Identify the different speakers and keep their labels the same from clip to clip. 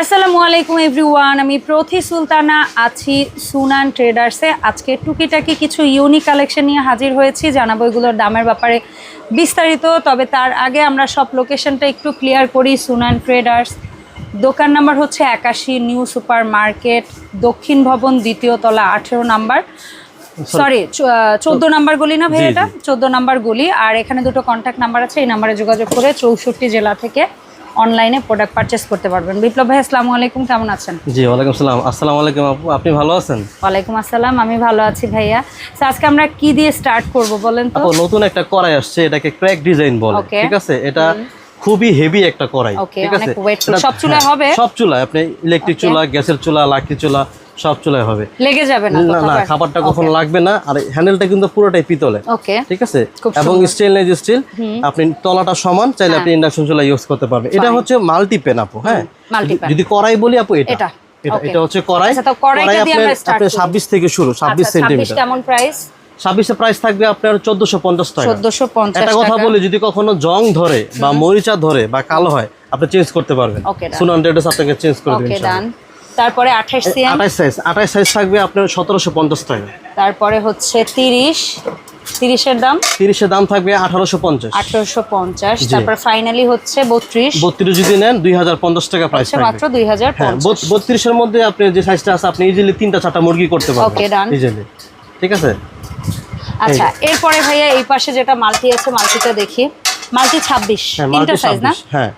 Speaker 1: আসসালামু আলাইকুম এভরিওয়ান আমি প্রথি সুলতানা আছি সুনান ট্রেডার্সে। আজকে টুকিটাকি কিছু ইউনিক কালেকশন নিয়ে হাজির হয়েছি জানাব এগুলোর দামের ব্যাপারে বিস্তারিত তবে তার আগে আমরা সব লোকেশনটা একটু ক্লিয়ার করি সুনান ট্রেডার্স। দোকান নাম্বার হচ্ছে একাশি নিউ সুপার মার্কেট দক্ষিণ ভবন দ্বিতীয় তলা আঠেরো নাম্বার। সরি চোদ্দ নাম্বার গলি না ভাই এটা। চোদ্দ নাম্বার গলি আর এখানে দুটো কন্ট্যাক্ট নাম্বার আছে এই নাম্বারে যোগাযোগ করে চৌষট্টি জেলা থেকে অনলাইনে প্রোডাক্ট পারচেস করতে পারবেন। বিপ্লব ভাই আসসালামু আলাইকুম কেমন আছেন?
Speaker 2: জি ওয়ালাইকুম সালাম আসসালামু আলাইকুম আপু আপনি ভালো আছেন?
Speaker 1: ওয়ালাইকুম আসসালাম আমি ভালো আছি ভাইয়া। তো আজকে আমরা কি দিয়ে স্টার্ট করব বলেন তো?
Speaker 2: নতুন একটা কড়াই আসছে এটাকে ক্র্যাক ডিজাইন বলে ঠিক আছে? এটা খুবই হেভি একটা কড়াই ঠিক আছে?
Speaker 1: সব চুলায়
Speaker 2: হ্যাঁ,
Speaker 1: হবে?
Speaker 2: সব চুলা আপনি ইলেকট্রিক চুলা গ্যাসের চুলা লাকড়ি চুলা সব চুলায় হবে।
Speaker 1: লেগে যাবে না
Speaker 2: না খাবারটা কখন লাগবে না আর হ্যান্ডেলটা কিন্তু পুরোটাই পিতলে।
Speaker 1: ওকে
Speaker 2: ঠিক আছে? এবং স্টেনলেস স্টিল আপনি তলাটা সমান চাইলে আপনি ইন্ডাকশন চুলা ইউজ করতে পারবেন। এটা হচ্ছে মাল্টি পেন আপু হ্যাঁ? যদি কড়াই বলি আপু এটা।
Speaker 1: এটা,
Speaker 2: এটা হচ্ছে কড়াই।
Speaker 1: আচ্ছা, দিয়ে
Speaker 2: আপনার। ছাব্বিশ থেকে শুরু ছাব্বিশ
Speaker 1: আচ্ছা
Speaker 2: সেন্টিমিটার
Speaker 1: কেমন প্রাইস
Speaker 2: ছাব্বিশে প্রাইস থাকবে আপনার চোদ্দশো পঞ্চাশ টাকা।
Speaker 1: চোদ্দশো পঞ্চাশ
Speaker 2: একটা কথা বলি যদি কখনো জং ধরে বা মরিচা ধরে বা কালো হয় আপনি চেঞ্জ করতে পারবেন।
Speaker 1: Okay, done.
Speaker 2: আপনাকে চেঞ্জ করে দেবেন
Speaker 1: তারপরে আঠাশ সিএম।
Speaker 2: আঠাশ সাইজ আঠাশ সাইজ থাকবে আপনার সতেরোশো পঞ্চাশ টাকা।
Speaker 1: তারপরে হচ্ছে তিরিশ তিরিশের দাম?
Speaker 2: তিরিশের দাম থাকবে আঠারোশো পঞ্চাশ।
Speaker 1: আঠারোশো পঞ্চাশ।
Speaker 2: জি।
Speaker 1: তারপর ফাইনালি হচ্ছে বত্রিশ।
Speaker 2: বত্রিশ যদি নেন দুই হাজার পঞ্চাশ টাকা প্রাইস থাকবে।
Speaker 1: মাত্র দুই হাজার
Speaker 2: হ্যাঁ বত্রিশের মধ্যে আপনি যে সাইজটা আছে আপনি ইজিলি তিনটা চারটা মুরগি করতে পারবেন।
Speaker 1: Done.
Speaker 2: ইজিলি ঠিক আছে?
Speaker 1: আচ্ছা এরপরে ভাইয়া এই পাশে যেটা মাল্টি আছে মাল্টিটা দেখি। মাল্টি ছাব্বিশ
Speaker 2: হ্যাঁ
Speaker 1: তিনটা সাইজ না?
Speaker 2: হ্যাঁ।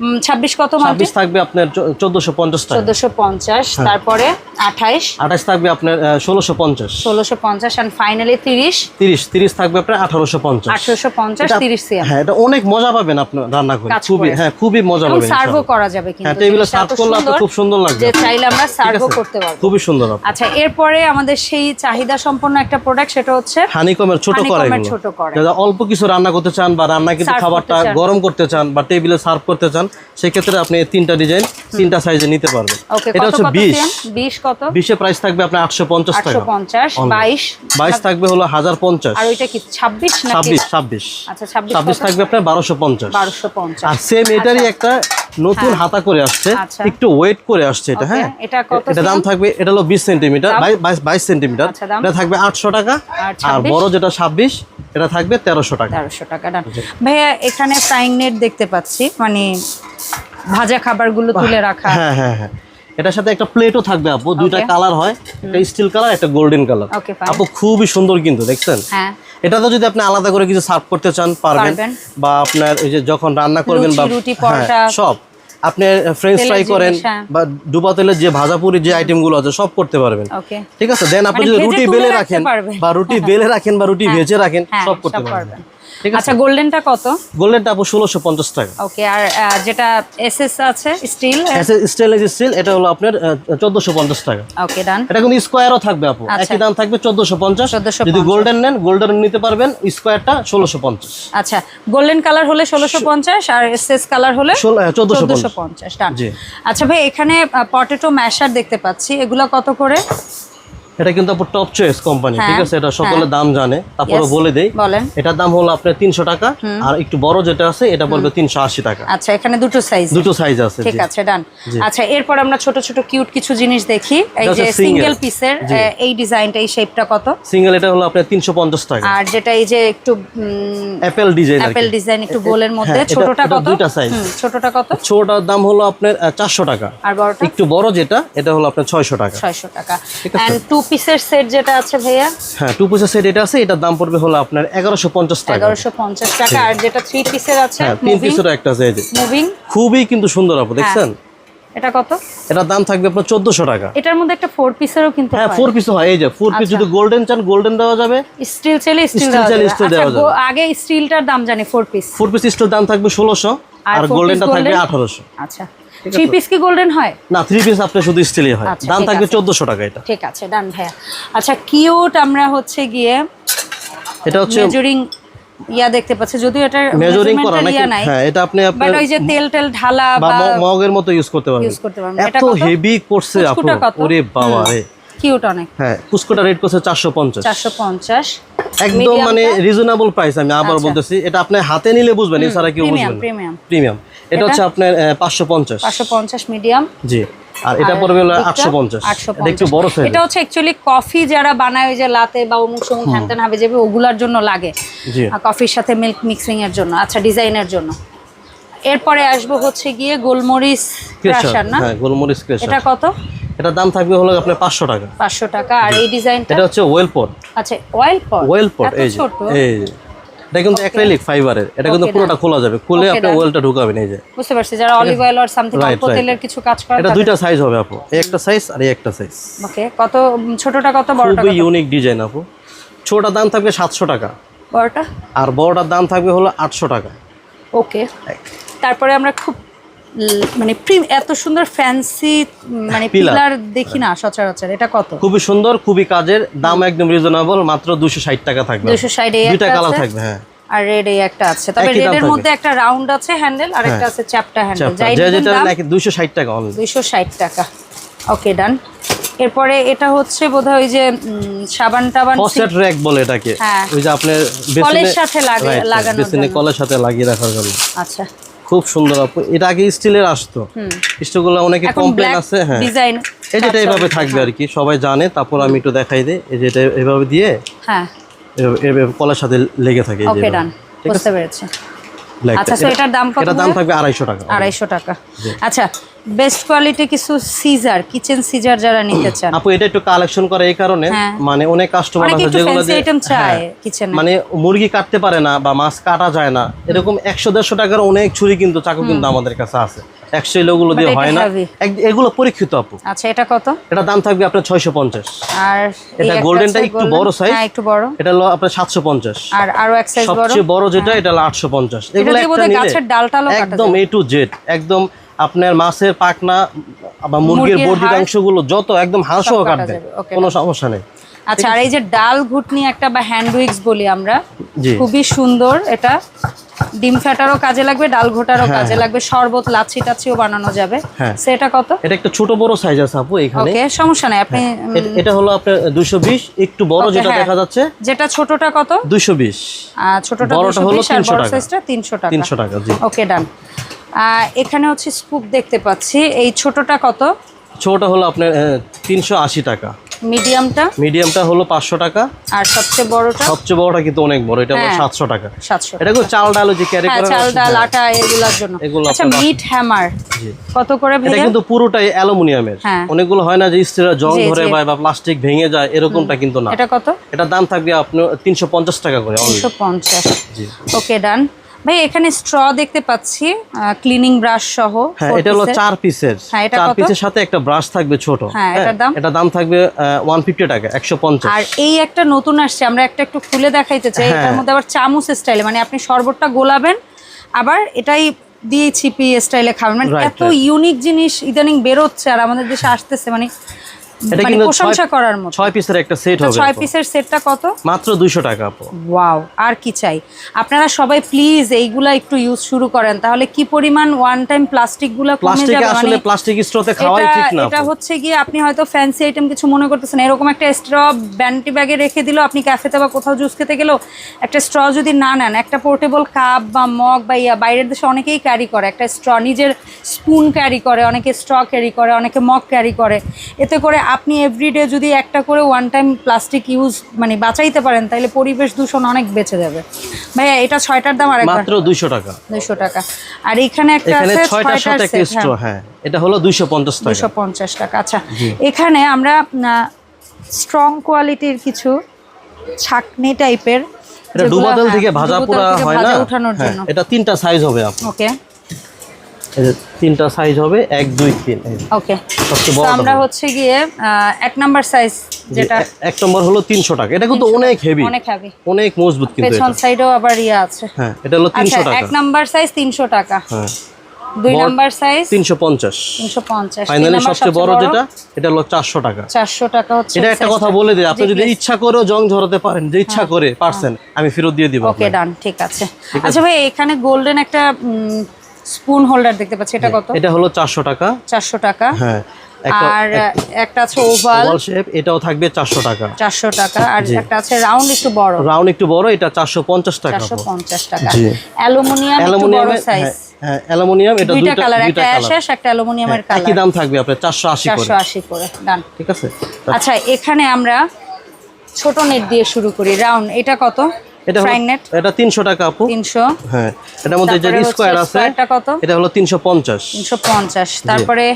Speaker 1: উম, ছাব্বিশ কত মাল্টি
Speaker 2: ছাব্বিশ থাকবে আপনার চোদ্দশো পঞ্চাশ টাকা
Speaker 1: চোদ্দশো পঞ্চাশ
Speaker 2: হ্যাঁ।
Speaker 1: তারপরে আঠাইশ।
Speaker 2: আঠাশ থাকবে আপনার ষোলোশো পঞ্চাশ।
Speaker 1: ষোলোশো পঞ্চাশ অ্যান্ড ফাইনালি তিরিশ।
Speaker 2: তিরিশ তিরিশ থাকবে আপনার আঠারোশো পঞ্চাশ।
Speaker 1: আঠারোশো পঞ্চাশ
Speaker 2: এটা-
Speaker 1: তিরিশ সিএম।
Speaker 2: হ্যাঁ এটা অনেক মজা পাবেন আপনি রান্না করে খুবই হ্যাঁ খুবই মজা পাবেন
Speaker 1: সার্ভও করা যাবে কিন্তু।
Speaker 2: হ্যাঁ টেবিলে সার্ভ করলে আপনার খুব সুন্দর লাগবে।
Speaker 1: যে চাইলে আমরা সার্ভও করতে পারব।
Speaker 2: খুবই সুন্দর
Speaker 1: আচ্ছা এরপরে আমাদের সেই চাহিদা সম্পন্ন একটা প্রোডাক্ট সেটা হচ্ছে
Speaker 2: হানিকমের ছোট
Speaker 1: হানিকমের ছোট কড়াই।
Speaker 2: যারা অল্প কিছু রান্না করতে চান বা রান্না কিন্তু খাবারটা গরম করতে চান বা টেবিলে সার্ভ করতে চান সেক্ষেত্রে আপনি তিনটা ডিজাইন তিনটা সাইজে নিতে পারবেন। এটা হচ্ছে বিশ।
Speaker 1: বিশ কত?
Speaker 2: বিশে প্রাইস থাকবে আপনার আটশো পঞ্চাশ টাকা।
Speaker 1: পঞ্চাশ বাইশ।
Speaker 2: বাইশ থাকবে হলো হাজার পঞ্চাশ।
Speaker 1: আর ওইটা কি ছাব্বিশ
Speaker 2: ছাব্বিশ ছাব্বিশ।
Speaker 1: আচ্ছা ছাব্বিশ
Speaker 2: ছাব্বিশ থাকবে আপনার বারোশো পঞ্চাশ।
Speaker 1: বারোশো পঞ্চাশ।
Speaker 2: আর সেম এটারই একটা নতুন হাতা করে আসছে
Speaker 1: আচ্ছা।
Speaker 2: একটু ওয়েট করে আসছে এটা হ্যাঁ?
Speaker 1: এটা
Speaker 2: দাম থাকবে এটা হলো বিশ সেন্টিমিটার বাইশ সেন্টিমিটার
Speaker 1: আচ্ছা,
Speaker 2: এটা থাকবে আটশো টাকা।
Speaker 1: আর
Speaker 2: আর
Speaker 1: 26?
Speaker 2: বড় যেটা ছাব্বিশ এটা থাকবে তেরোশো টাকা।
Speaker 1: তেরোশো টাকা ডান ভাইয়া এখানে ফ্রাইং নেট দেখতে পাচ্ছি মানে ভাজা খাবারগুলো তুলে রাখা।
Speaker 2: হ্যাঁ হ্যাঁ হ্যাঁ। এটার সাথে একটা প্লেটও থাকবে আপু। দুইটা কালার হয় একটা স্টিল কালার একটা গোল্ডেন কালার আপু খুবই সুন্দর কিন্তু দেখছেন?
Speaker 1: হ্যাঁ।
Speaker 2: এটা তো যদি আপনি আলাদা করে কিছু সার্ভ করতে চান পারবেন। বা আপনার ওই যে যখন রান্না করবেন বা হ্যাঁ। সব। আপনি ফ্রেঞ্চ ফ্রাই করেন
Speaker 1: হ্যাঁ।
Speaker 2: বা ডুবা তেলের যে ভাজাপুরি যে আইটেমগুলো আছে সব করতে পারবেন। ঠিক আছে? দেন আপনি
Speaker 1: মানে
Speaker 2: যদি রুটি বেলে রাখেন বা রুটি বেলে রাখেন বা রুটি ভেজে রাখেন
Speaker 1: হ্যাঁ
Speaker 2: সব করতে পারবেন।
Speaker 1: আচ্ছা গোল্ডেনটা কত?
Speaker 2: গোল্ডেনটা আপু ষোলোশো পঞ্চাশ টাকা।
Speaker 1: ওকে আর যেটা এসএস আছে স্টিল?
Speaker 2: স্টেনলেস স্টিল এটা হলো আপনার চোদ্দশো পঞ্চাশ টাকা।
Speaker 1: ওকে ডান
Speaker 2: এটা কিন্তু স্কোয়ারও থাকবে আপু।
Speaker 1: আচ্ছা।
Speaker 2: একই দাম থাকবে চোদ্দশো পঞ্চাশ।
Speaker 1: 1450
Speaker 2: যদি গোল্ডেন নেন গোল্ডেন নিতে পারবেন স্কোয়ারটা ষোলোশো পঞ্চাশ।
Speaker 1: আচ্ছা গোল্ডেন কালার হলে ষোলোশো পঞ্চাশ আর এসএস কালার হলে
Speaker 2: চোদ্দশো
Speaker 1: চোদ্দশো
Speaker 2: পঞ্চাশ।
Speaker 1: পঞ্চাশ ডান
Speaker 2: জি।
Speaker 1: আচ্ছা ভাই এখানে পটেটো ম্যাশার দেখতে পাচ্ছি। এগুলো কত করে?
Speaker 2: এটা কিন্তু আপু টপ চয়েস কোম্পানি
Speaker 1: হ্যাঁ,
Speaker 2: ঠিক আছে? এটা সকলে দাম জানে। তারপরে বলে দেই এটার দাম হলো আপনার তিনশো টাকা আর একটু বড় যেটা আছে এটা পড়বে তিনশো আশি টাকা।
Speaker 1: আচ্ছা এখানে দুটো সাইজ
Speaker 2: দুটো সাইজ আছে
Speaker 1: ঠিক আছে ডান আচ্ছা এরপর আমরা ছোট ছোট কিউট কিছু জিনিস দেখি। এই যে সিঙ্গেল পিসের এই ডিজাইনটা এই শেপটা কত?
Speaker 2: সিঙ্গেল এটা হলো আপনার তিনশো পঞ্চাশ টাকা।
Speaker 1: আর যেটা এই যে একটু
Speaker 2: অ্যাপেল ডিজাইন
Speaker 1: অ্যাপেল ডিজাইন একটু গোলের মধ্যে
Speaker 2: হ্যাঁ,
Speaker 1: ছোটটা কত?
Speaker 2: size।
Speaker 1: হুম, ছোটটা কত?
Speaker 2: ছোটটার দাম হলো আপনার চারশো টাকা।
Speaker 1: আর বড়টা?
Speaker 2: একটু বড় যেটা এটা হলো আপনার ছয়শো টাকা।
Speaker 1: ছয়শো টাকা। এন্ড টু পিসের সেট যেটা আছে ভাইয়া?
Speaker 2: হ্যাঁ টু পিসের সেট এটা আছে এটার দাম পড়বে হলো আপনার এগারোশো পঞ্চাশ টাকা।
Speaker 1: এগারোশো পঞ্চাশ টাকা আর যেটা থ্রি পিসের আছে
Speaker 2: হ্যাঁ তিন পিসেরও একটা আছে এই যে।
Speaker 1: মুভিং
Speaker 2: খুবই কিন্তু সুন্দর আপু দেখছেন?
Speaker 1: এটা কত?
Speaker 2: এটার দাম থাকবে আপনার চোদ্দশো টাকা।
Speaker 1: এটার মধ্যে একটা ফোর পিসেরও কিন্তু
Speaker 2: হ্যাঁ ফোর পিস হয় এই যে ফোর পিস
Speaker 1: আচ্ছা।
Speaker 2: যদি গোল্ডেন চান গোল্ডেন দেওয়া যাবে।
Speaker 1: স্টিল চাইলে স্টিল দেওয়া যাবে। আচ্ছা,
Speaker 2: দেওয়া যাবে।
Speaker 1: আগে স্টিলটার দাম জানি ফোর পিস
Speaker 2: ফোর পিস স্টোর দাম থাকবে ষোলোশো
Speaker 1: আর
Speaker 2: আর গোল্ডেনটা থাকবে
Speaker 1: golden?
Speaker 2: আঠারোশো।
Speaker 1: আচ্ছা। থ্রি পিস কি গোল্ডেন হয়?
Speaker 2: না থ্রি পিস আপনার শুধু স্টিলই হয়।
Speaker 1: আচ্ছা,
Speaker 2: দাম থাকবে
Speaker 1: আছে।
Speaker 2: চোদ্দশো টাকা এটা।
Speaker 1: ঠিক আছে ডান ভাইয়া। আচ্ছা কিউট আমরা হচ্ছে গিয়ে
Speaker 2: এটা হচ্ছে
Speaker 1: মেজারিং ইয়া দেখতে পাচ্ছি যদিও এটা
Speaker 2: মেজারিং করা নাকি
Speaker 1: নাই
Speaker 2: হ্যাঁ এটা আপনি
Speaker 1: বাট
Speaker 2: আপনার
Speaker 1: ওই যে তেল টেল ঢালা
Speaker 2: বা মগের মতো ইউজ করতে পারবেন
Speaker 1: ইউজ করতে পারবেন।
Speaker 2: এত? হেভি করছে আপু? ওরে বাবা রে
Speaker 1: কিউট অনেক।
Speaker 2: হ্যাঁ। কুসকোটা রেট করছে চারশো পঞ্চাশ।
Speaker 1: চারশো পঞ্চাশ।
Speaker 2: একদম মানে রিজনেবল প্রাইস আমি আবার বলতেছি। এটা আপনি হাতে নিলে বুঝবেন এছাড়া কেউ বুঝবেন
Speaker 1: প্রিমিয়াম
Speaker 2: প্রিমিয়াম এটা হচ্ছে আপনার পাঁচশো পঞ্চাশ।
Speaker 1: পাঁচশো পঞ্চাশ মিডিয়াম
Speaker 2: জি। আর এটা পড়বে হলো আটশো পঞ্চাশ।
Speaker 1: আটশো
Speaker 2: এটা একটু বড় সাইজ
Speaker 1: এটা হচ্ছে অ্যাকচুয়ালি কফি যারা বানায় ওই যে লাতে বা অমুক সমুক হ্যান ত্যান হবে যাবে ওগুলার জন্য লাগে।
Speaker 2: জি।
Speaker 1: আর কফির সাথে মিল্ক মিক্সিং এর জন্য আচ্ছা ডিজাইনের জন্য। এরপরে আসব হচ্ছে গিয়ে গোলমরিচ
Speaker 2: ক্রেশার
Speaker 1: না?
Speaker 2: হ্যাঁ গোলমরিচ ক্রেশার
Speaker 1: এটা কত?
Speaker 2: এটার দাম থাকবে হলো আপনার পাঁচশো টাকা।
Speaker 1: পাঁচশো টাকা আর এই ডিজাইনটা?
Speaker 2: এটা হচ্ছে ওয়েল পট।
Speaker 1: আচ্ছা অয়েল পট?
Speaker 2: ওয়েল পট এই যে এই এটা কিন্তু অ্যাক্রিলিক ফাইবারের এটা কিন্তু পুরোটা খোলা যাবে। খুলে আপনি ওয়েলটা ঢুকাবেন এই যে।
Speaker 1: বুঝতে পারছি যারা অলিভ অয়েল আর সামথিং অল্প তেলের কিছু কাজ করে
Speaker 2: এটা দুইটা সাইজ হবে আপু। এই একটা সাইজ আর এই একটা সাইজ
Speaker 1: ওকে কত ছোটটা কত বড়টা
Speaker 2: খুবই ইউনিক ডিজাইন আপু। ছোটার দাম থাকবে সাতশো টাকা।
Speaker 1: বড়টা?
Speaker 2: আর বড়টার দাম থাকবে হলো আটশো টাকা।
Speaker 1: ওকে তারপরে আমরা খুব মানে এত সুন্দর ফ্যান্সি মানে পিলার দেখি না সচরাচর। এটা কত?
Speaker 2: খুবই সুন্দর খুবই কাজের দাম একদম রিজনেবল মাত্র দুশো ষাট টাকা থাকবে।
Speaker 1: দুশো সাইড এই
Speaker 2: দুইটা কালার থাকবে হ্যাঁ।
Speaker 1: আর রেড এই একটা আছে। তবে রেডের
Speaker 2: থাকবে।
Speaker 1: মধ্যে একটা রাউন্ড আছে হ্যান্ডেল আর একটা আছে চ্যাপটা হ্যান্ডেল যাই
Speaker 2: যে যেটা নাকি দুশো ষাট টাকা অনলি
Speaker 1: দুইশো ষাট টাকা। ওকে ডান এরপরে এটা হচ্ছে বোধহয় ওই যে সাবান টাবান
Speaker 2: ফসেট র্যাক বলে এটাকে।
Speaker 1: হ্যাঁ।
Speaker 2: ওই যে আপনার
Speaker 1: কলের সাথে লাগে- লাগানোর জন্য।
Speaker 2: কলের সাথে লাগিয়ে রাখার জন্য।
Speaker 1: আচ্ছা।
Speaker 2: খুব সুন্দর আপু। এটা আগে স্টিলের আসতো। স্টিলগুলো অনেকে কমপ্লেন আছে হ্যাঁ।
Speaker 1: ডিজাইন
Speaker 2: এই যেটা এইভাবে থাকবে আর কি সবাই জানে। তারপর আমি একটু দেখাই দিই। এই যেটা এভাবে দিয়ে
Speaker 1: হ্যাঁ।
Speaker 2: এভাবে- কলের সাথে লেগে থাকে
Speaker 1: ওকে ডান বুঝতে পেরেছি। আচ্ছা, এটার দাম কত
Speaker 2: এটার দাম থাকবে আড়াইশো টাকা।
Speaker 1: আড়াইশো টাকা। আচ্ছা বেস্ট কোয়ালিটি কিছু সিজার কিচেন সিজার যারা নিতে চান।
Speaker 2: আপু এটা একটু কালেকশন করে এই কারণে
Speaker 1: হ্যাঁ।
Speaker 2: মানে অনেক কাস্টমার আছে যেগুলো যে-
Speaker 1: আইটেম চায়
Speaker 2: হ্যাঁ,
Speaker 1: কিচেনে
Speaker 2: মানে মুরগি কাটতে পারে না বা মাছ কাটা যায় না। এরকম একশো দেড়শো টাকার অনেক ছুরি কিন্তু চাকু কিন্তু আমাদের কাছে আছে। একশো এগুলো দিয়ে হয় না। এগুলো পরীক্ষিত আপু।
Speaker 1: আচ্ছা এটা কত?
Speaker 2: এটা দাম থাকবে আপনার ছয়শো পঞ্চাশ।
Speaker 1: আর
Speaker 2: এটা গোল্ডেনটা একটু বড় size।
Speaker 1: হ্যাঁ একটু বড়।
Speaker 2: এটা হলো আপনার সাতশো পঞ্চাশ।
Speaker 1: আর আরও এক সাইজ বড়? হ্যাঁ।
Speaker 2: সবচেয়ে বড় যেটা এটা হলো আটশো পঞ্চাশ। এগুলো
Speaker 1: দিয়ে
Speaker 2: একটা নিলে
Speaker 1: গাছের ডাল টালও কাটা
Speaker 2: একদম এ টু জেড একদম আপনার মাছের পাকনা বা মুরগির বর্ধিত অংশগুলো যত একদম হাঁসও
Speaker 1: কাটা
Speaker 2: কাটবে কোনো সমস্যা নেই।
Speaker 1: আচ্ছা আর এই যে ডাল ঘুটনি একটা বা হ্যান্ড উইক্স বলি আমরা খুবই সুন্দর এটা। ডিম ফ্যাটারও কাজে লাগবে ডাল ঘোটারও কাজে লাগবে শরবত লাচ্ছি টাচ্ছিও বানানো যাবে।
Speaker 2: হ্যাঁ।
Speaker 1: সেটা কত?
Speaker 2: এটা একটা ছোট বড় সাইজ আছে আপু এখানে।
Speaker 1: ওকে সমস্যা নাই আপনি
Speaker 2: এটা হলো আপনার দুইশো বিশ একটু বড় যেটা
Speaker 1: হ্যাঁ।
Speaker 2: দেখা যাচ্ছে।
Speaker 1: যেটা ছোটটা কত?
Speaker 2: দুইশো বিশ।
Speaker 1: আহ, ছোটটা
Speaker 2: বড়টা হলো
Speaker 1: 220 আর
Speaker 2: 300
Speaker 1: বড় সাইজটা তিনশো টাকা।
Speaker 2: তিনশো টাকা জি।
Speaker 1: ওকে ডান। এখানে হচ্ছে স্কুপ দেখতে পাচ্ছি এই ছোটটা কত?
Speaker 2: ছোটটা হলো আপনার তিনশো আশি টাকা।
Speaker 1: মিডিয়ামটা?
Speaker 2: মিডিয়ামটা হলো পাঁচশো টাকা।
Speaker 1: আর সবচেয়ে বড়টা?
Speaker 2: সবচেয়ে বড়টা কিন্তু অনেক বড় এটা হলো
Speaker 1: হ্যাঁ।
Speaker 2: সাতশো টাকা।
Speaker 1: সাতশো।
Speaker 2: এটা কিন্তু চাল ডাল যে ক্যারি
Speaker 1: হ্যাঁ
Speaker 2: করে
Speaker 1: চাল ডাল আটা এগুলোর জন্য। আচ্ছা মিট হ্যামার কত করে
Speaker 2: এটা কিন্তু পুরোটাই অ্যালুমিনিয়ামের।
Speaker 1: হ্যাঁ।
Speaker 2: অনেকগুলো হয় না যে স্ত্রীরা জং ধরে
Speaker 1: জি।
Speaker 2: বা প্লাস্টিক ভেঙে যায় এরকমটা কিন্তু না।
Speaker 1: এটা কত?
Speaker 2: এটার দাম থাকবে আপনার তিনশো পঞ্চাশ টাকা করে only।
Speaker 1: তিনশো পঞ্চাশ।
Speaker 2: জি।
Speaker 1: ওকে ডান ভাই এখানে স্ট্র দেখতে পাচ্ছি ক্লিনিং ব্রাশ সহ
Speaker 2: হ্যাঁ এটা হলো চার পিসের
Speaker 1: হ্যাঁ,
Speaker 2: চার পিসের সাথে একটা ব্রাশ থাকবে ছোট।
Speaker 1: হ্যাঁ, এটার দাম?
Speaker 2: এটা দাম থাকবে ওয়ান ফিফটি টাকা একশো পঞ্চাশ।
Speaker 1: আর এই একটা নতুন আসছে আমরা একটা একটু খুলে দেখাইতে চাই
Speaker 2: হ্যাঁ।
Speaker 1: এটার মধ্যে আবার চামচ স্টাইলে মানে আপনি শরবতটা গোলাবেন আবার এটাই দিয়ে ছিপি স্টাইলে খাবেন। মানে এত ইউনিক জিনিস ইদানিং বেরোচ্ছে আর আমাদের দেশে আসতেছে মানে
Speaker 2: এটা
Speaker 1: মানে
Speaker 2: কিন্তু
Speaker 1: প্রশংসা করার মতো।
Speaker 2: ছয় পিসের একটা সেট হবে
Speaker 1: ছয় পিসের সেটটা কত?
Speaker 2: মাত্র দুইশো টাকা আপু।
Speaker 1: ওয়াও আর কি চাই? আপনারা সবাই প্লিজ এইগুলা একটু ইউজ শুরু করেন তাহলে কি পরিমাণ ওয়ান টাইম প্লাস্টিকগুলা কমে
Speaker 2: প্লাস্টিকে
Speaker 1: যাবে?
Speaker 2: আসলে
Speaker 1: মানে
Speaker 2: প্লাস্টিক স্ট্রোতে খাওয়াই ঠিক না
Speaker 1: এটা হচ্ছে গিয়ে আপনি হয়তো ফ্যান্সি আইটেম কিছু মনে করতেছেন এরকম একটা স্ট্র ব্যান্টি ব্যাগে রেখে দিল আপনি ক্যাফেতে বা কোথাও জুস খেতে গেলেও একটা স্ট্র যদি না নেন একটা পোর্টেবল কাপ বা মগ বা ইয়া বাইরের দেশে অনেকেই ক্যারি করে একটা স্ট্র নিজের স্পুন ক্যারি করে অনেকে স্ট্র ক্যারি করে অনেকে মগ ক্যারি করে এতে করে আপনি এভরিডে যদি একটা করে ওয়ান টাইম প্লাস্টিক ইউজ মানে বাঁচাইতে পারেন তাহলে পরিবেশ দূষণ অনেক বেঁচে যাবে। ভাইয়া এটা ছয়টার দাম আর
Speaker 2: মাত্র দুইশো টাকা।
Speaker 1: দুইশো টাকা। আর এখানে একটা আছে
Speaker 2: ছয়টার সাথে একটা
Speaker 1: হ্যাঁ।
Speaker 2: হ্যাঁ। এটা হলো দুইশো পঞ্চাশ
Speaker 1: দুশো
Speaker 2: টাকা
Speaker 1: পঞ্চাশ টাকা আচ্ছা। এখানে আমরা স্ট্রং কোয়ালিটির কিছু ছাকনি টাইপের
Speaker 2: এটা ডুবাদল থেকে ভাজা পোড়া হয় না? হ্যাঁ, এটা তিনটা সাইজ হবে আপু
Speaker 1: ওকে
Speaker 2: তিনটা সাইজ হবে এক দুই তিন।
Speaker 1: ওকে আমরা হচ্ছে গিয়ে এক নাম্বার সাইজ যেটা
Speaker 2: এক নম্বর হলো তিনশো টাকা। এটা কিন্তু অনেক হেভি
Speaker 1: অনেক হেভি
Speaker 2: অনেক মজবুত কিন্তু
Speaker 1: পেছন সাইডেও আবার ইয়ে আছে।
Speaker 2: হ্যাঁ এটা হলো
Speaker 1: আচ্ছা
Speaker 2: তিনশো টাকা।
Speaker 1: এক নাম্বার সাইজ তিনশো টাকা।
Speaker 2: হ্যাঁ।
Speaker 1: দুই নাম্বার সাইজ
Speaker 2: তিনশো পঞ্চাশ।
Speaker 1: তিনশো পঞ্চাশ।
Speaker 2: ফাইনালি সবচেয়ে বড় যেটা এটা হলো চারশো টাকা।
Speaker 1: চারশো টাকা হচ্ছে
Speaker 2: এটা একটা কথা বলে দিই আপনি যদি ইচ্ছা করেও জং ঝরাতে পারেন যে ইচ্ছা করে পারছেন আমি ফেরত দিয়ে দিব
Speaker 1: ওকে ডান ঠিক আছে। আচ্ছা ভাই এখানে গোল্ডেন একটা স্পুন হোল্ডার দেখতে পাচ্ছি এটা কত?
Speaker 2: এটা হলো চারশো টাকা।
Speaker 1: চারশো টাকা।
Speaker 2: হ্যাঁ
Speaker 1: আর একটা আছে ওভাল।
Speaker 2: ওভাল শেপ এটাও থাকবে চারশো টাকা।
Speaker 1: চারশো টাকা। আর একটা আছে রাউন্ড একটু বড়।
Speaker 2: রাউন্ড একটু বড় এটা চারশো পঞ্চাশ টাকা
Speaker 1: চারশো
Speaker 2: আপু।
Speaker 1: পঞ্চাশ টাকা।
Speaker 2: জি।
Speaker 1: অ্যালুমিনিয়াম একটু বড় সাইজ
Speaker 2: হ্যাঁ, হ্যাঁ অ্যালুমিনিয়াম এটা
Speaker 1: দুইটা কালার একটা
Speaker 2: কালার
Speaker 1: একটা অ্যালুমিনিয়ামের
Speaker 2: একই
Speaker 1: কালার
Speaker 2: দাম থাকবে আপনার চারশো আশি করে।
Speaker 1: চারশো আশি করে ডান
Speaker 2: ঠিক আছে।
Speaker 1: আচ্ছা এখানে আমরা ছোট নেট দিয়ে শুরু করি। রাউন্ড এটা কত?
Speaker 2: এটা টাকা আপু।
Speaker 1: তিনশো।
Speaker 2: হ্যাঁ এটার মধ্যে যে
Speaker 1: তারপরে
Speaker 2: আছে
Speaker 1: কত?
Speaker 2: এটা হলো তিনশো পঞ্চাশ।
Speaker 1: তিনশো পঞ্চাশ। তারপরে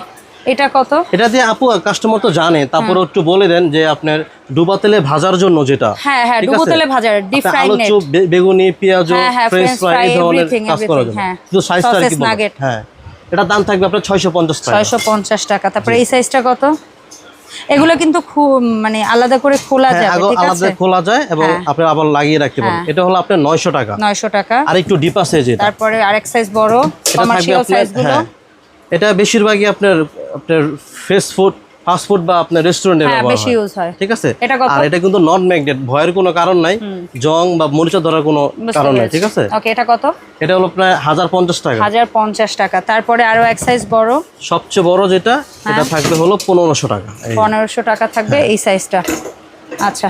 Speaker 1: এটা কত?
Speaker 2: এটা দিয়ে আপু কাস্টমার তো জানে তারপরে একটু বলে দেন যে আপনার ডুবা তেলে ভাজার জন্য যেটা
Speaker 1: হ্যাঁ হ্যাঁ তেলে ভাজার ডিপ
Speaker 2: আলু বেগুনি পেঁয়াজ
Speaker 1: হ্যাঁ, হ্যাঁ,
Speaker 2: ফ্রেঞ্চ ফ্রাই এই ধরনের কাজ করার জন্য।
Speaker 1: everything, হ্যাঁ।
Speaker 2: সাইজটা কি। হ্যাঁ দাম থাকবে আপনার ছয়শো পঞ্চাশ টাকা।
Speaker 1: ছয়শো পঞ্চাশ টাকা। তারপরে এই সাইজটা কত? এগুলো কিন্তু খুব মানে আলাদা করে খোলা
Speaker 2: যায়
Speaker 1: যাবে
Speaker 2: আগে
Speaker 1: ঠিক
Speaker 2: আলাদা
Speaker 1: আছে?
Speaker 2: খোলা যায় এবং
Speaker 1: হ্যাঁ।
Speaker 2: আপনি আবার লাগিয়ে রাখতে পারেন।
Speaker 1: হ্যাঁ।
Speaker 2: এটা হলো আপনার নয়শো টাকা।
Speaker 1: নয়শো টাকা।
Speaker 2: আর একটু ডিপ আছে যেটা
Speaker 1: তারপরে আরেক সাইজ বড় কমার্শিয়াল সাইজগুলো
Speaker 2: হ্যাঁ। এটা বেশিরভাগই আপনার আপনার ফেস ফুড ফাস্ট ফুড বা আপনার রেস্টুরেন্টে
Speaker 1: হ্যাঁ
Speaker 2: ব্যবহার
Speaker 1: বেশি
Speaker 2: হয়।
Speaker 1: ইউজ হয়।
Speaker 2: ঠিক আছে?
Speaker 1: এটা
Speaker 2: আর এটা কিন্তু নন ম্যাগনেট ভয়ের কোনো কারণ নাই। জং বা মরিচা ধরার কোনো কারণ নাই ঠিক আছে?
Speaker 1: ওকে এটা কত?
Speaker 2: এটা হলো হাজার পঞ্চাশ টাকা।
Speaker 1: হাজার পঞ্চাশ টাকা। তারপরে আরও এক সাইজ বড়?
Speaker 2: সবচেয়ে বড় যেটা
Speaker 1: হ্যাঁ।
Speaker 2: এটা থাকবে হলো পনেরোশো টাকা। এই।
Speaker 1: পনেরোশো টাকা থাকবে
Speaker 2: হ্যাঁ।
Speaker 1: এই সাইজটা আচ্ছা।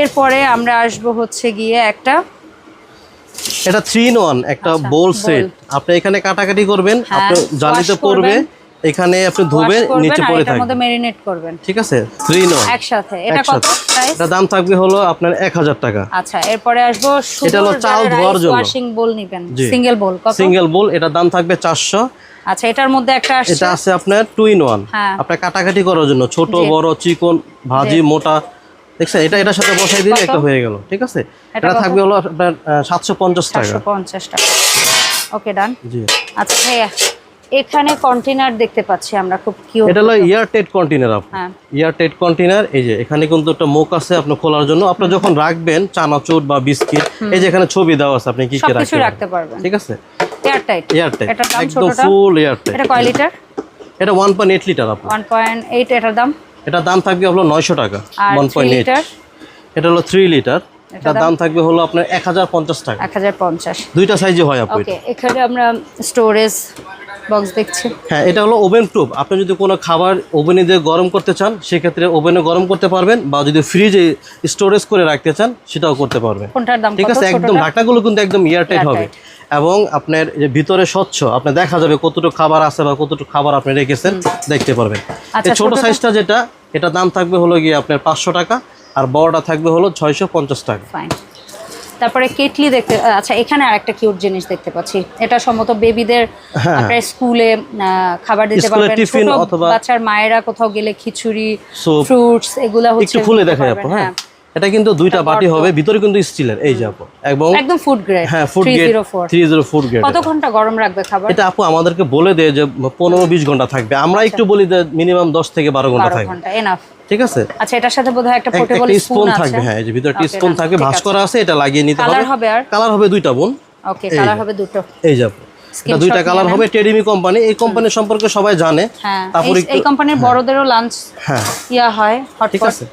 Speaker 1: এরপরে আমরা আসব হচ্ছে গিয়ে একটা
Speaker 2: এটা থ্রি ইন ওয়ান একটা
Speaker 1: আচ্ছা,
Speaker 2: বোল সেট আপনি এখানে কাটাকাটি করবেন আপনি জালিতে পড়বে।
Speaker 1: করবেন।
Speaker 2: এখানে আপনি ধুবে
Speaker 1: wash করবেন
Speaker 2: নিচে পড়ে
Speaker 1: মধ্যে
Speaker 2: থাকবে।
Speaker 1: মেরিনেট করবেন।
Speaker 2: ঠিক আছে? ওয়ান
Speaker 1: একসাথে। এটা কত প্রাইস
Speaker 2: এটা দাম থাকবে হলো আপনার এক হাজার টাকা।
Speaker 1: আচ্ছা এরপরে আসব
Speaker 2: এটা হলো চাল ধোয়ার জন্য।
Speaker 1: ওয়াশিং বোল নিবেন। সিঙ্গেল বোল কত?
Speaker 2: সিঙ্গেল বোল এটার দাম থাকবে চারশো।
Speaker 1: আচ্ছা এটার মধ্যে একটা আসছে।
Speaker 2: এটা আছে আপনার টু ইন ওয়ান
Speaker 1: হ্যাঁ।
Speaker 2: আপনার কাটাকাটি করার জন্য। ছোট বড় চিকন ভাজি মোটা। দেখছেন? এটা এটার সাথে বসাই দিলে একটা হয়ে গেল। ঠিক আছে?
Speaker 1: এটা
Speaker 2: এটা থাকবে হলো আপনার সাতশো পঞ্চাশ টাকা।
Speaker 1: চারশো পঞ্চাশ টাকা। ওকে ডান।
Speaker 2: জি।
Speaker 1: আচ্ছা ভাইয়া এখানে কন্টেনার দেখতে পাচ্ছি আমরা খুব কিউট
Speaker 2: এটা হলো এয়ারটেড কন্টেনার আপনি।
Speaker 1: হ্যাঁ।
Speaker 2: এয়ারটেড কন্টেনার এই যে এখানে কিন্তু একটা মুখ আছে আপনি খোলার জন্য। আপনি যখন রাখবেন চানাচুর বা বিস্কিট এই যে এখানে ছবি দেওয়া আছে আপনি কি কি রাখতে
Speaker 1: রাখতে পারবেন।
Speaker 2: ঠিক আছে?
Speaker 1: এয়ারটাইট
Speaker 2: এয়ারটেড
Speaker 1: এটার দাম
Speaker 2: একদম? ফুল এয়ারটেড
Speaker 1: এটা কয় লিটার?
Speaker 2: এটা ওয়ান পয়েন্ট এইট লিটার আপনি
Speaker 1: ওয়ান পয়েন্ট এটার দাম?
Speaker 2: এটার দাম থাকবে হলো নয়শো টাকা
Speaker 1: আর
Speaker 2: one
Speaker 1: three
Speaker 2: point eight
Speaker 1: litre?
Speaker 2: এটা হলো থ্রি লিটার।
Speaker 1: এটার
Speaker 2: এটার দাম? থাকবে হলো আপনার এক হাজার পঞ্চাশ টাকা।
Speaker 1: এক হাজার পঞ্চাশ।
Speaker 2: দুইটা সাইজে হয় আপু
Speaker 1: ওকে এখানে আমরা স্টোরেজ বক্স দেখছি।
Speaker 2: হ্যাঁ এটা হলো ওভেন প্রুফ আপনি যদি কোনো খাবার ওভেনে দিয়ে গরম করতে চান সেক্ষেত্রে ওভেনে গরম করতে পারবেন বা যদি ফ্রিজে স্টোরেজ করে রাখতে চান সেটাও করতে পারবেন। ঠিক আছে একদম? ঢাকনাগুলো কিন্তু একদম এয়ারটাইট হবে। এবং আপনার যে ভিতরে স্বচ্ছ আপনি দেখা যাবে কতটুকু খাবার আছে বা কতটুকু খাবার আপনি রেখেছেন দেখতে পারবেন।
Speaker 1: আচ্ছা,
Speaker 2: ছোট সাইজটা যেটা এটা দাম থাকবে হলো গিয়ে আপনার পাঁচশো টাকা আর বড়টা থাকবে হলো ছয়শো পঞ্চাশ টাকা।
Speaker 1: তারপরে কেটলি দেখতে আচ্ছা এখানে আরেকটা কিউট জিনিস দেখতে পাচ্ছি। এটা সম্ভবত বেবিদের
Speaker 2: হ্যাঁ।
Speaker 1: আপনার স্কুলে খাবার দিতে পারবেন।
Speaker 2: টিফিন
Speaker 1: ছোট
Speaker 2: অথবা-
Speaker 1: বাচ্চার মায়েরা কোথাও গেলে খিচুড়ি। ফ্রুটস এগুলা হচ্ছে
Speaker 2: একটু খুলে দেখাই আপু হ্যাঁ। এটা কিন্তু দুইটা বাটি হবে ভিতরে কিন্তু স্টিলের এই যে আপু এবং
Speaker 1: একদম ফুড গ্রেড
Speaker 2: হ্যাঁ food grade
Speaker 1: 304
Speaker 2: three zero food grade
Speaker 1: কত ঘণ্টা গরম রাখবে খাবার?
Speaker 2: এটা আপু আমাদেরকে বলে দেয় যে পনেরো বিশ ঘণ্টা থাকবে। আমরা একটু বলি যে মিনিমাম দশ থেকে বারো ঘণ্টা
Speaker 1: বারো
Speaker 2: থাকবে।
Speaker 1: ঘণ্টা এনাফ
Speaker 2: ঠিক আছে?
Speaker 1: আচ্ছা এটার সাথে বোধহয় একটা পোর্টেবল স্পুন
Speaker 2: থাকবে হ্যাঁ এই যে ভিতরে একটা
Speaker 1: Okay,
Speaker 2: স্পুন থাকবে
Speaker 1: ঠিক আছে।
Speaker 2: এটা লাগিয়ে নিতে
Speaker 1: কালার
Speaker 2: হবে।
Speaker 1: হবে আর?
Speaker 2: কালার হবে দুইটা বোন।
Speaker 1: ওকে কালার হবে দুটো।
Speaker 2: এই এটা দুইটা কালার হবে টেডিমি কোম্পানি এই কোম্পানি সম্পর্কে সবাই জানে।
Speaker 1: হ্যাঁ
Speaker 2: তারপর
Speaker 1: এই- কোম্পানির বড়দেরও লাঞ্চ
Speaker 2: হ্যাঁ।
Speaker 1: ইয়া হয়
Speaker 2: ঠিক আছে।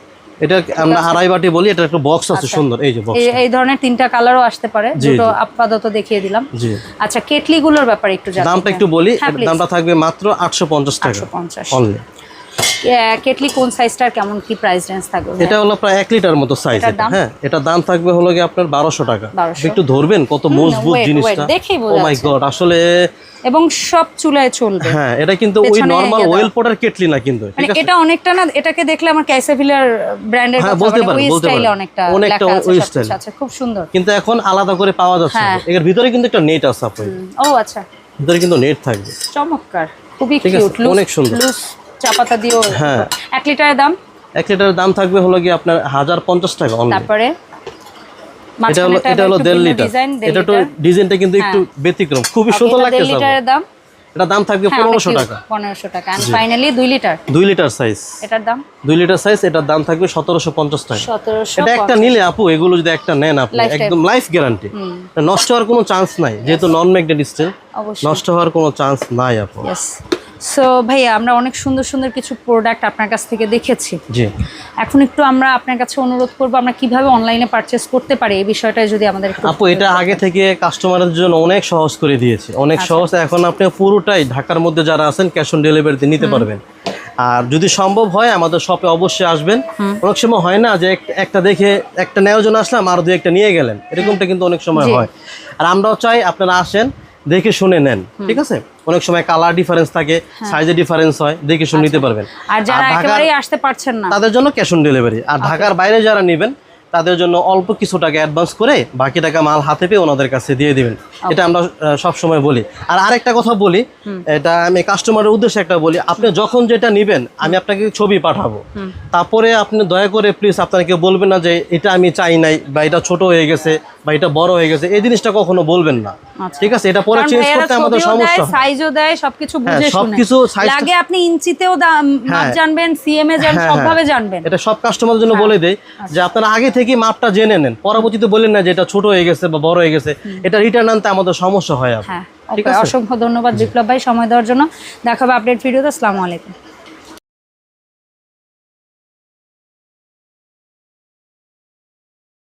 Speaker 2: এটা আমরা আড়াই বাটি বলি এটা একটা বক্স আছে সুন্দর। এই যে বক্স
Speaker 1: এই ধরনের তিনটা কালারও আসতে পারে দুটো আপাতত দেখিয়ে দিলাম।
Speaker 2: জি।
Speaker 1: আচ্ছা কেটলি গুলোর ব্যাপারে একটু
Speaker 2: দামটা একটু বলি
Speaker 1: হ্যাঁ।
Speaker 2: দামটা থাকবে মাত্র আটশো পঞ্চাশ টাকা
Speaker 1: 850
Speaker 2: অনলি
Speaker 1: কেটলি কোন সাইজটার কেমন কি প্রাইস রেঞ্জ থাকবে
Speaker 2: এটা হলো প্রায় এক লিটার মতো সাইজ? হ্যাঁ। এটা দাম থাকবে হলো কি আপনার বারোশো টাকা। একটু ধরবেন কত মজবুত জিনিসটা।
Speaker 1: দেখেই
Speaker 2: ও মাই গড আসলে
Speaker 1: এবং সব চুলায় চলবে।
Speaker 2: হ্যাঁ এটা কিন্তু ওই নর্মাল ওয়েল পটার কেটলি না কিন্তু।
Speaker 1: মানে
Speaker 2: ঠিক আছে?
Speaker 1: এটা অনেকটা না এটাকে দেখলে আমার ক্যাসেভিলার ব্র্যান্ডের
Speaker 2: হ্যাঁ,
Speaker 1: কথা
Speaker 2: বলতে পারেন, বলতে
Speaker 1: স্টাইলে
Speaker 2: পারেন।
Speaker 1: অনেকটা
Speaker 2: অনেকটা ওই style।
Speaker 1: আছে খুব সুন্দর।
Speaker 2: কিন্তু এখন আলাদা করে পাওয়া যাচ্ছে
Speaker 1: হ্যাঁ।
Speaker 2: এর ভিতরে কিন্তু একটা নেট আছে আপনি।
Speaker 1: ও আচ্ছা।
Speaker 2: ভিতরে কিন্তু নেট থাকবে।
Speaker 1: চমৎকার। খুবই কিউট
Speaker 2: অনেক সুন্দর।
Speaker 1: চা পাতা দিও
Speaker 2: হ্যাঁ।
Speaker 1: এক লিটারের দাম?
Speaker 2: এক লিটারের দাম থাকবে হলো কি আপনার হাজার পঞ্চাশ টাকা অনলি
Speaker 1: তারপরে
Speaker 2: এটা হলো এটা হলো দেড় লিটার। এটা তো ডিজাইনটা কিন্তু একটু ব্যতিক্রম। খুবই সুন্দর আপু।
Speaker 1: লিটারের দাম?
Speaker 2: এটা দাম থাকবে
Speaker 1: হ্যাঁ
Speaker 2: পনেরোশো টাকা।
Speaker 1: পনেরোশো টাকা। আর ফাইনালি দুই লিটার?
Speaker 2: দুই লিটার সাইজ
Speaker 1: এটার দাম?
Speaker 2: দুই লিটার সাইজ এটার দাম থাকবে সতেরোশো পঞ্চাশ টাকা। এটা একটা নিলে আপু এগুলো যদি একটা নেন আপনি একদম লাইফ গ্যারান্টি নষ্ট হওয়ার কোনো চান্স নাই যেহেতু নন ম্যাগনেট স্টিল
Speaker 1: অবশ্যই।
Speaker 2: নষ্ট হওয়ার কোনো চান্স নাই আপু।
Speaker 1: সো ভাইয়া আমরা অনেক সুন্দর সুন্দর কিছু প্রোডাক্ট আপনার কাছ থেকে দেখেছি।
Speaker 2: জি।
Speaker 1: এখন একটু আমরা আপনার কাছে অনুরোধ করব আমরা কীভাবে অনলাইনে পারচেস করতে পারি এই বিষয়টা যদি আমাদের
Speaker 2: আপু এটা আগে থেকে কাস্টমারের জন্য অনেক সহজ করে দিয়েছে। অনেক
Speaker 1: আচ্ছা।
Speaker 2: সহজ। এখন আপনি পুরোটাই ঢাকার মধ্যে যারা আছেন ক্যাশ অন ডেলিভারিতে নিতে পারবেন। আর যদি সম্ভব হয় আমাদের শপে অবশ্যই আসবেন। অনেক সময় হয় না যে একটা দেখে একটা নেওয়ার জন্য আসলাম আর দু একটা নিয়ে গেলেন। এরকমটা কিন্তু অনেক সময় হয়। আর আমরাও চাই আপনারা আসেন দেখে শুনে নেন ঠিক আছে? অনেক সময় কালার ডিফারেন্স থাকে সাইজে ডিফারেন্স হয় দেখে শুনে নিতে পারবেন।
Speaker 1: হ্যাঁ। আর যারা একেবারেই আসতে পারছেন না।
Speaker 2: তাদের জন্য ক্যাশ অন ডেলিভারি আর ঢাকার বাইরে যারা নেবেন তাদের জন্য অল্প কিছু টাকা অ্যাডভান্স করে বাকি টাকা মাল হাতে পেয়ে ওনাদের কাছে দিয়ে দিবেন। এটা আমরা সব সময় বলি। আর আরেকটা কথা বলি এটা আমি কাস্টমারের উদ্দেশ্যে একটা বলি আপনি যখন যেটা নেবেন আমি আপনাকে ছবি পাঠাবো। তারপরে আপনি দয়া করে প্লিজ আপনাকে বলবেন না যে এটা আমি চাই নাই বা এটা ছোট হয়ে গেছে। বা এটা বড় হয়ে গেছে এই জিনিসটা কখনো বলবেন না।
Speaker 1: আচ্ছা।
Speaker 2: ঠিক আছে এটা পরে চেঞ্জ করতে আমাদের সমস্যা
Speaker 1: সাইজও দেয় সবকিছু
Speaker 2: হ্যাঁ,
Speaker 1: বুঝে শুনে।
Speaker 2: সবকিছু টা-
Speaker 1: লাগে আপনি ইঞ্চিতেও মাপ
Speaker 2: হ্যাঁ।
Speaker 1: জানবেন সিএমএ জানবেন
Speaker 2: হ্যাঁ,
Speaker 1: সবভাবে। জানবেন।
Speaker 2: এটা সব কাস্টমারের জন্য বলে দেয় যে আপনারা আগে থেকে মাপটা জেনে নেন। পরবর্তীতে বলেন না যে এটা ছোট হয়ে গেছে বা বড় হয়ে গেছে এটা রিটার্ন আনতে আমাদের সমস্যা হয় আর ঠিক আছে?
Speaker 1: অসংখ্য ধন্যবাদ বিপ্লব ভাই সময় দেওয়ার জন্য। দেখাবো আপডেট ভিডিওতে আসসালামু আলাইকুম।